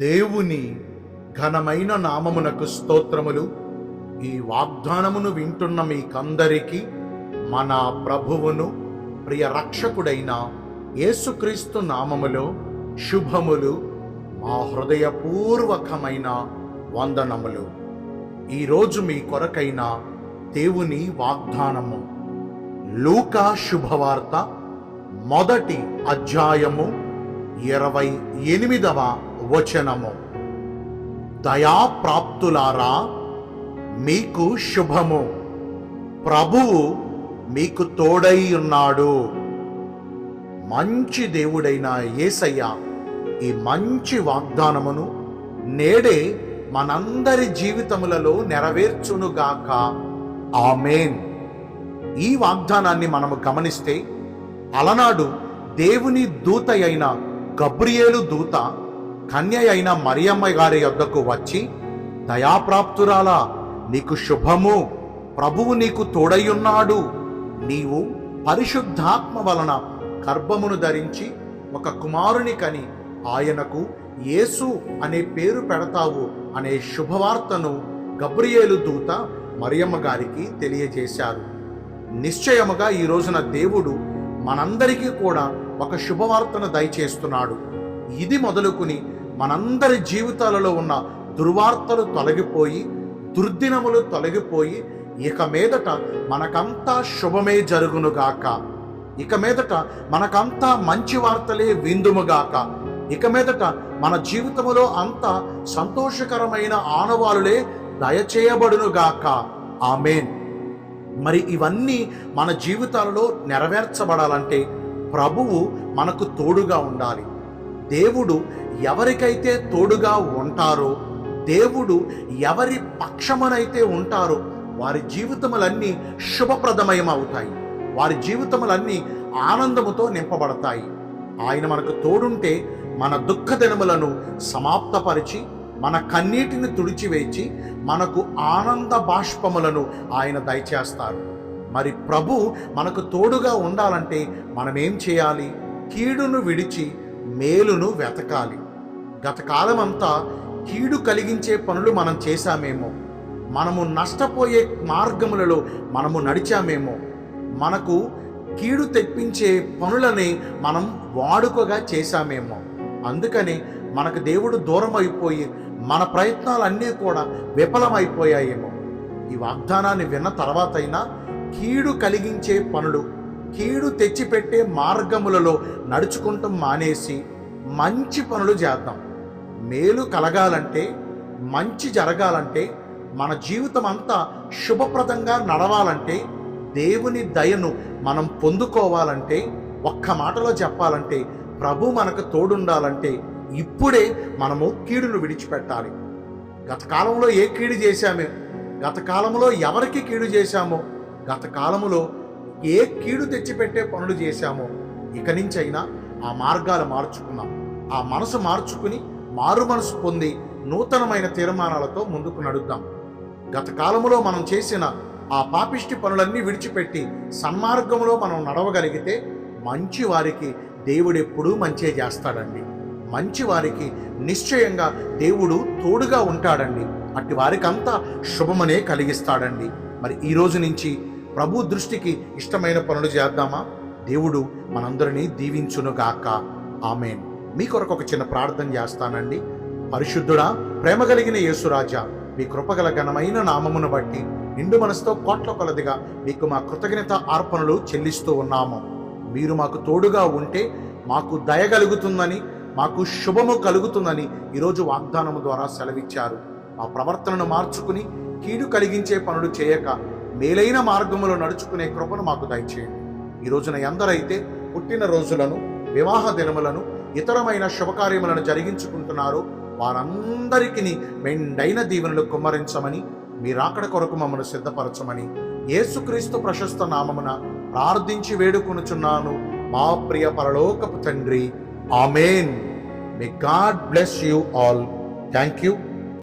దేవుని ఘనమైన నామమునకు స్తోత్రములు. ఈ వాగ్దానమును వింటున్న మీకందరికీ మన ప్రభువును ప్రియ రక్షకుడైన యేసుక్రీస్తు నామములో శుభములు మా హృదయపూర్వకమైన వందనములు. ఈరోజు మీ కొరకైన దేవుని వాగ్దానము. లూకా శుభవార్త మొదటి అధ్యాయము ఇరవై ఎనిమిదవ వచనము. దయాప్రాప్తులారా మీకు శుభము. ప్రభువు మీకు తోడై ఉన్నాడు. మంచి దేవుడైన యేసయ్య ఈ మంచి వాగ్దానమును నేడే మనందరి జీవితములలో నెరవేర్చునుగాక. ఆమెన్. ఈ వాగ్దానాన్ని మనము గమనిస్తే అలనాడు దేవుని దూత అయిన గబ్రియేలు దూత కన్య అయిన మరియమ్మ గారి యొద్దకు వచ్చి దయాప్రాప్తురాల నీకు శుభము. ప్రభువు నీకు తోడయ్యున్నాడు. నీవు పరిశుద్ధాత్మ వలన గర్భమును ధరించి ఒక కుమారుని కని ఆయనకు యేసు అనే పేరు పెడతావు అనే శుభవార్తను గబ్రియేలు దూత మరియమ్మ గారికి తెలియజేశారు. నిశ్చయముగా ఈ రోజున దేవుడు మనందరికీ కూడా ఒక శుభవార్తను దయచేస్తున్నాడు. ఇది మొదలుకుని మనందరి జీవితాలలో ఉన్న దుర్వార్తలు తొలగిపోయి దుర్దినములు తొలగిపోయి ఇక మీదట మనకంతా శుభమే జరుగునుగాక ఇక మీదట మనకంతా మంచి వార్తలే విందుముగాక ఇక మీదట మన జీవితములో అంతా సంతోషకరమైన ఆనవాలులే దయచేయబడునుగాక ఆమెన్. మరి ఇవన్నీ మన జీవితాలలో నెరవేర్చబడాలంటే ప్రభువు మనకు తోడుగా ఉండాలి. దేవుడు ఎవరికైతే తోడుగా ఉంటారో దేవుడు ఎవరి పక్షమునైతే ఉంటారో వారి జీవితములన్నీ శుభప్రదమయమవుతాయి. వారి జీవితములన్నీ ఆనందముతో నింపబడతాయి. ఆయన మనకు తోడుంటే మన దుఃఖ దినములను సమాప్తపరిచి మన కన్నీటిని తుడిచివేచి మనకు ఆనంద బాష్పములను ఆయన దయచేస్తారు. మరి ప్రభు మనకు తోడుగా ఉండాలంటే మనం ఏం చేయాలి? కీడును విడిచి మేలును వెతకాలి. గతకాలం అంతా కీడు కలిగించే పనులు మనం చేశామేమో. మనము నష్టపోయే మార్గములలో మనము నడిచామేమో. మనకు కీడు తెప్పించే పనులని మనం వాడుకగా చేశామేమో. అందుకని మనకు దేవుడు దూరం అయిపోయి మన ప్రయత్నాలన్నీ కూడా విఫలమైపోయాయేమో. ఈ వాగ్దానాన్ని విన్న తర్వాతైనా కీడు కలిగించే పనులు కీడు తెచ్చిపెట్టే మార్గములలో నడుచుకుంటాం మానేసి మంచి పనులు చేద్దాం. మేలు కలగాలంటే మంచి జరగాలంటే మన జీవితం అంతా శుభప్రదంగా నడవాలంటే దేవుని దయను మనం పొందుకోవాలంటే ఒక్క మాటలో చెప్పాలంటే ప్రభు మనకు తోడుండాలంటే ఇప్పుడే మనము కీడును విడిచిపెట్టాలి. గత కాలంలో ఏ కీడు చేశామే? గత కాలంలో ఎవరికి కీడు చేశామో? గత ఏ కీడు తెచ్చిపెట్టే పనులు చేశామో ఇక నుంచైనా ఆ మార్గాలు మార్చుకుందాం. ఆ మనసు మార్చుకుని మారు మనసు పొంది నూతనమైన తీర్మానాలతో ముందుకు నడుద్దాం. గత మనం చేసిన ఆ పాపిష్టి పనులన్నీ విడిచిపెట్టి సన్మార్గంలో మనం నడవగలిగితే మంచి వారికి దేవుడు ఎప్పుడూ మంచే చేస్తాడండి. మంచి వారికి నిశ్చయంగా దేవుడు తోడుగా ఉంటాడండి. అట్టి వారికంతా శుభమనే కలిగిస్తాడండి. మరి ఈ రోజు నుంచి ప్రభు దృష్టికి ఇష్టమైన పనులు చేద్దామా? దేవుడు మనందరినీ దీవించునుగాక. ఆమెన్. మీ కొరకు ఒక చిన్న ప్రార్థన చేస్తానండి. పరిశుద్ధుడా ప్రేమ కలిగిన యేసురాజా మీ కృపగల ఘనమైన నామమును బట్టి నిండు మనసుతో కోట్ల కొలదిగా మీకు మా కృతజ్ఞత అర్పణలు చెల్లిస్తూ ఉన్నాము. మీరు మాకు తోడుగా ఉంటే మాకు దయ కలుగుతుందని మాకు శుభము కలుగుతుందని ఈరోజు వాగ్దానము ద్వారా సెలవిచ్చారు. మా ప్రవర్తనను మార్చుకుని కీడు కలిగించే పనులు చేయక మేలైన మార్గములో నడుచుకునే కృపను మాకు దయచేయండి. ఈ రోజున ఎందరైతే పుట్టిన రోజులను వివాహ దినములను ఇతరమైన శుభకార్యములను జరిగించుకుంటున్నారో వారందరికీ మెండైన దీవెనలు కుమ్మరించమని మీ రాకడ కొరకు మమ్మల్ని సిద్ధపరచమని యేసుక్రీస్తు ప్రశస్త నామమున ప్రార్థించి వేడుకొనుచున్నాను. మా ప్రియ పరలోకపు తండ్రి. Amen. May God bless you all thank you